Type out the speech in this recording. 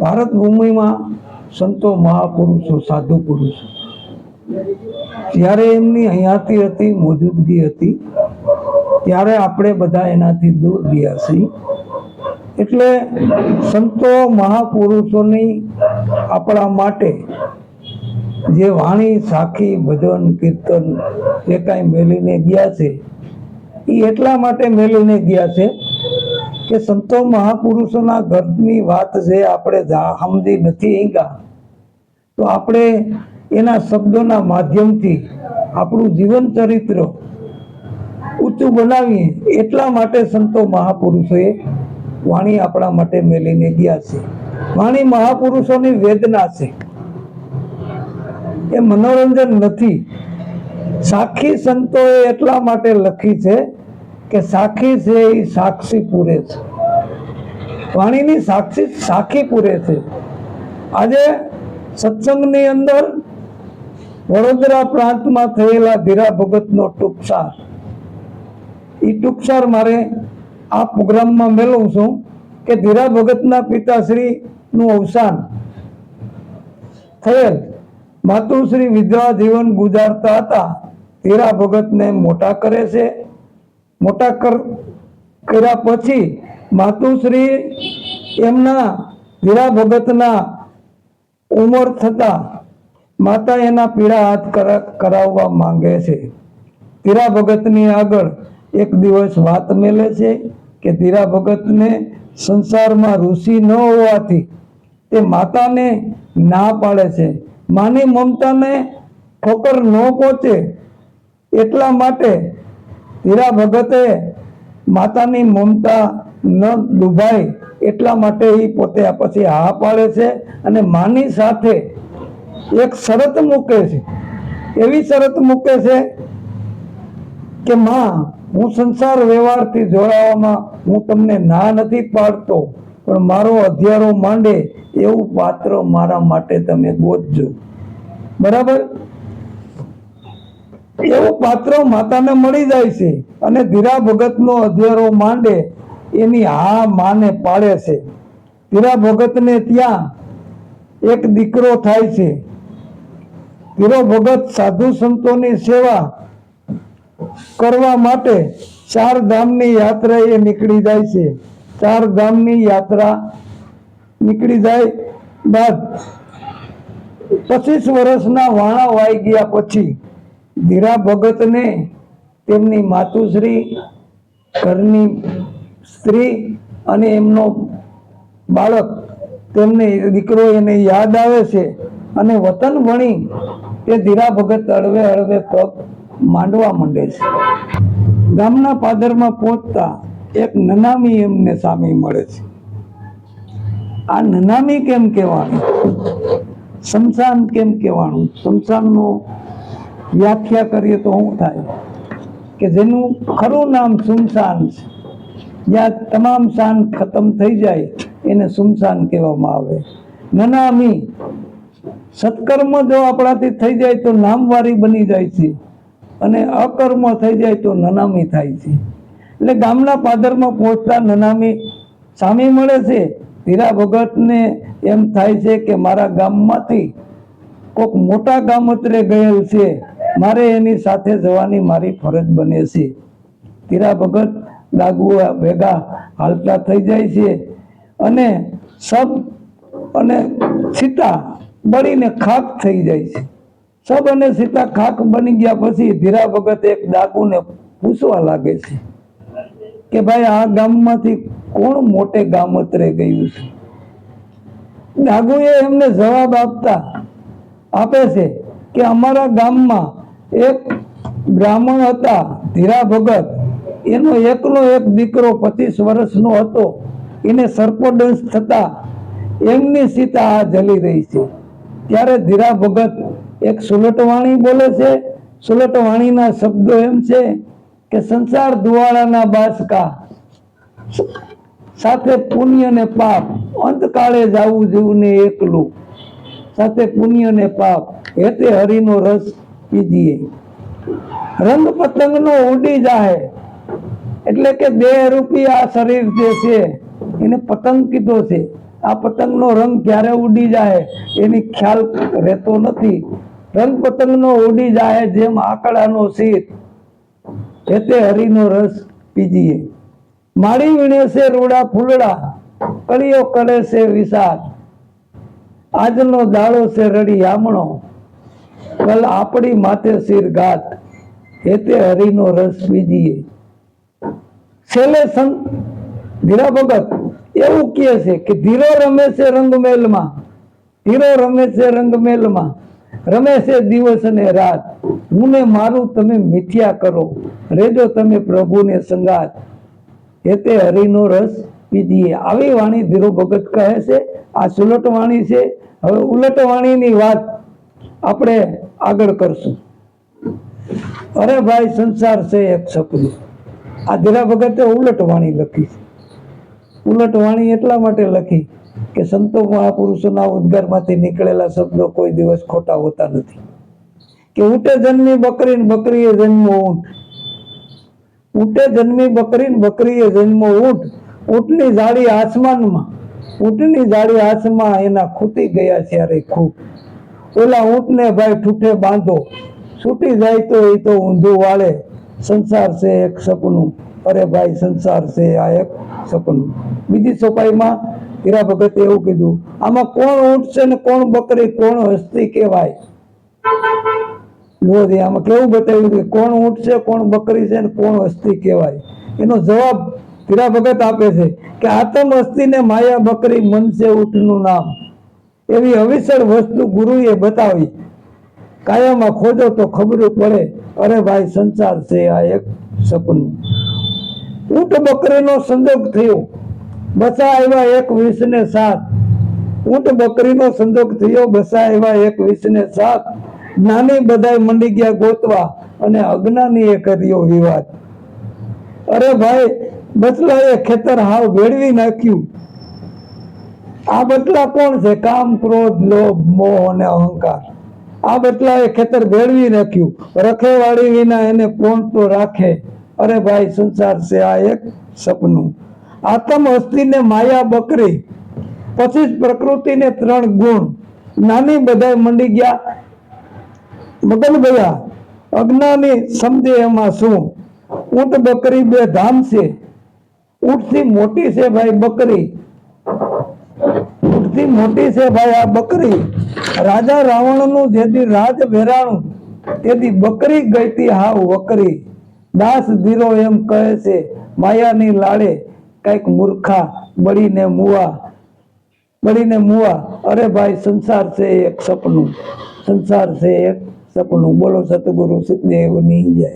ભારત ભૂમિમાં સંતો મહાપુરુષો, સાધુ પુરુષો. જ્યારે એમની અહીંયાથી હતી, મોજૂદગી હતી, ત્યારે આપણે બધા એનાથી દૂર ગયા છીએ. એટલે સંતો મહાપુરુષોની આપણા માટે જે વાણી, સાખી, ભજન, કીર્તન, જે કાંઈ મેલીને ગયા છે એ એટલા માટે મેલીને ગયા છે કે સંતો મહાપુરુષોના ઘરની વાત છે આપણે જા- સમજી નથી ઈંગા, તો આપણે એના શબ્દોના માધ્યમથી આપણું જીવન ચરિત્ર ઊંચું બનાવીએ, એટલા માટે સંતો મહાપુરુષોએ વાણી આપણા માટે મેલીને ગયા છે. વાણી મહાપુરુષોની વેદના છે. એ મનોરંજન નથી. સાખી સંતોએ એટલા માટે લખી છે કે સાખી છે એ સાક્ષી પૂરે છે. વાણીની સાક્ષી સાખી પૂરે છે. આજે સત્સંગની અંદર વડોદરા પ્રાંતમાં થયેલા ધીરા ભગતનો ટૂંકસાર. એ ટૂંકસાર મારે આ પ્રોગ્રામમાં મેળવું છું કે ધીરા ભગતના પિતાશ્રીનું અવસાન થયેલ માતુશ્રી વિધવા જીવન ગુજારતા હતા. ધીરા ભગતને મોટા કરે છે. મોટા કર, કર્યા પછી માતુશ્રી એમના ધીરા ભગતના ઉંમર થતા માતા એના પીળા હાથ કરા- કરાવવા માંગે છે. ધીરા ભગતની આગળ એક દિવસ વાત મેલે છે કે ધીરા ભગતને સંસારમાં ઋષિ ન હોવાથી તે માતાને ના પાડે છે. માની મમતાને ઠોકર ન પહોંચે એટલા માટે હીરા ભગતે માતાની મમતા ન ડૂબાય એટલા માટે એ પોતે પછી હા પાડે છે અને માની સાથે એક શરત મૂકે છે. એવી શરત મૂકે છે કે, માં, હું સંસાર વ્યવહારથી જોડાવામાં હું તમને ના નથી પાડતો, પણ મારો અધ્યારો માંડે એવું પાત્ર મારા માટે તમે ગોતજો. બરાબર? એવું પાત્ર માતાને મળી જાય છે અને ધીરા ભગતનો અધ્યારો માંડે, એની હા માને પાડે છે. ધીરા ભગતને ત્યાં એક દીકરો થાય છે. ધીરો ભગત સાધુ સંતોની સેવા કરવા માટે ચાર ધામની યાત્રા એ નીકળી જાય છે. ચાર ધામની યાત્રા નીકળી જાય બાદ પચીસ વર્ષના વાણા વાઈ ગયા પછી ધીરા ભગતને તેમની માતુશ્રી, ઘરની સ્ત્રી અને એમનો બાળક તેમને દીકરો એને યાદ આવે છે અને વતન ભણી તે ધીરા ભગત હળવે હળવે પગ માંડવા માંડે છે. ગામના પાદરમાં પહોંચતા એક નનામી એમને સામે મળે છે. આ નનામી કેમ કહેવાનું શમશાન કેમ કહેવાનું? શમશાનનું વ્યાખ્યા કરીએ તો શું થાય? કે જેનું ખરું નામ સુમસાન છે. જ્યાં તમામ શાન ખતમ થઈ જાય, એને સુમસાન કહેવામાં આવે. નનામી, સત્કર્મ જો આપણાથી થઈ જાય તો નામવારી બની જાય છે અને અકર્મ થઈ જાય તો નનામી થાય છે. એટલે ગામના પાદરમાં પહોંચતા નનામી સામી મળે છે. ધીરા ભગતને એમ થાય છે કે મારા ગામમાંથી કોક મોટા ગામત્રે ગયેલ છે. મારે એની સાથે જવાની મારી ફરજ બને છે. ધીરા ભગત ડાગુ ભેગા હાલતા થઈ જાય છે અને સબ અને સીતા બળીને ખાક થઈ જાય છે. સબ અને સીતા ખાક બની ગયા પછી ધીરા ભગત એક ડાકુને પૂછવા લાગે છે કે ભાઈ આ ગામમાંથી કોણ મોટે ગામત્રે ગયું છે? ડાગુએ એમને જવાબ આપતા આપે છે કે અમારા ગામમાં એક બ્રાહ્મણ હતા, ધીરા ભગત. એનો એકનો એક દીકરો પચીસ વર્ષનો હતો. એને સર્પદંશ થતા એમની સીતા આ જલી રહી છે. ત્યારે ધીરા ભગત એક સુલટવાણી બોલે છે. સુલટવાણીના શબ્દો એમ છે કે સંસાર દુવાળાના બાસકા સાથે પુણ્ય ને પાપ, અંતકાળે જાવું જેવું ને એકલું. સાથે પુણ્ય ને પાપ, હેતે હરિનો રસ પીજીએ રંગ પતંગનો ઉડી જાહે. એટલે કે બે આ શરીર જે છે, એને પતંગ કીધો છે. આ પતંગનો રંગ ક્યારે ઉડી જાય એની ખ્યાલ રહેતો નથી. રંગ પતંગનો ઉડી જાય જેમ આકડાનો શીત એ તે હરીનો રસ પીજીએ. માળી વીણે છે રૂડા ફૂલડા, કળીઓ કરે છે વિશાળ. આજનો દાડો છે રડી આમણો. કલ આપણી માથે શિર ગાત એ તે હરિનો રસ પીજીએ છેલ્લે સંત ધીરા ભગત એવું કહે છે કે ધીરો રમે છે રંગમેલમાં, ધીરો રમે છે રંગમેલમાં, રમે છે દિવસ અને રાત. હું ને મારું તમે મિથ્યા કરો, રેજો તમે પ્રભુને સંગાત. એ તે હરિનો રસ પીધીએ આવી વાણી ધીરો ભગત કહે છે, આ સુલટ વાણી છે. હવે ઉલટ વાણીની વાત આપણે આગળ કરશું. અરે ભાઈ, સંસાર છે એક સપનું. આ ધીરા ભગતે ઉલટ વાણી લખી ઉલટ વાણી એટલા માટે લખી કે સંતો મહાપુરુષોના ઉદ્ગારમાંથી નીકળેલા શબ્દો કોઈ દિવસ ખોટા હોતા નથી. કે ઊંટે જન્મી બકરી બકરીએ જન્મો ઊંટ. ઊંટે જન્મી બકરી બકરીએ જન્મો ઊંટ. ઊંટની જાળી આસમાનમાં. ઊંટની જાળી આસમાં એના ખૂટી ગયા ત્યારે ખૂબ ઓલા ઊંટને ભાઈ ઠૂઠે બાંધો. છૂટી જાય તો એ તો ઊંધું વાળે. સંસાર છે એક સપનું. અરે ભાઈ, સંસાર છે આ એક સપનું. બીજી સોપાઈમાં હીરા ભગતે એવું કીધું, આમાં કોણ ઊંટ છે ને કોણ બકરી, કોણ હસ્તી કહેવાય? જુઓ આમાં કેવું બતાવ્યું કે કોણ ઊંટ છે, કોણ બકરી છે ને કોણ હસ્તી કહેવાય? એનો જવાબ હીરા ભગત આપે છે કે આતમ હસ્તી ને માયા બકરી મન છે ઊંટનું નામ. એવી અવિસર વસ્તુ ગુરુએ બતાવી. કાયામાં ખોજો તો ખબર પડે. અરે ભાઈ, સંસાર છે, આ એક સપનું. ઊંટ બકરીનો સંજોગ થયો. બસા આવ્યા એક વીસ ને સાત. ઊંટ બકરીનો સંદર્ભ થયો, બસા આવ્યા એક વીસ ને સાત. નાની બધાય મંડી ગયા ગોતવા અને અજ્ઞાનીએ કર્યો વિવાદ. અરે ભાઈ બચલાએ ખેતર હાવ ભેળવી નાખ્યું. આ બટલા કોણ છે? કામ, ક્રોધ, લોભ, મોહ અને અહંકાર. આ બટલાએ ખેતર ભેળવી નાખ્યું. રખેવાળી વિના એને કોણ તો રાખે? અરે ભાઈ, સંસાર છે આ એક સપનું. આત્મ હસ્તીને માયા બકરી. પછી જ પ્રકૃતિને ત્રણ ગુણ. નાની બધાય મંડી ગયા. મગન ગયા. અજ્ઞાની સમજે એમાં શું? ઊંટ બકરી બે ધામ છે. ઊંટથી મોટી છે ભાઈ બકરી. ઊંટથી મોટી છે ભાઈ આ બકરી. રાજા રાવણનું જેથી રાજ વેરાણું તેથી બકરી ગઈતી હાવ વકરી. દાસ ધીરો એમ કહે છે, માયાની લાડે કંઈક મૂર્ખા બળીને મુવા બળીને મુવા. અરે ભાઈ, સંસાર છે એક સપનું. સંસાર છે એક સપનું. બોલો સતગુરુ સિદ્ધદેવની જય.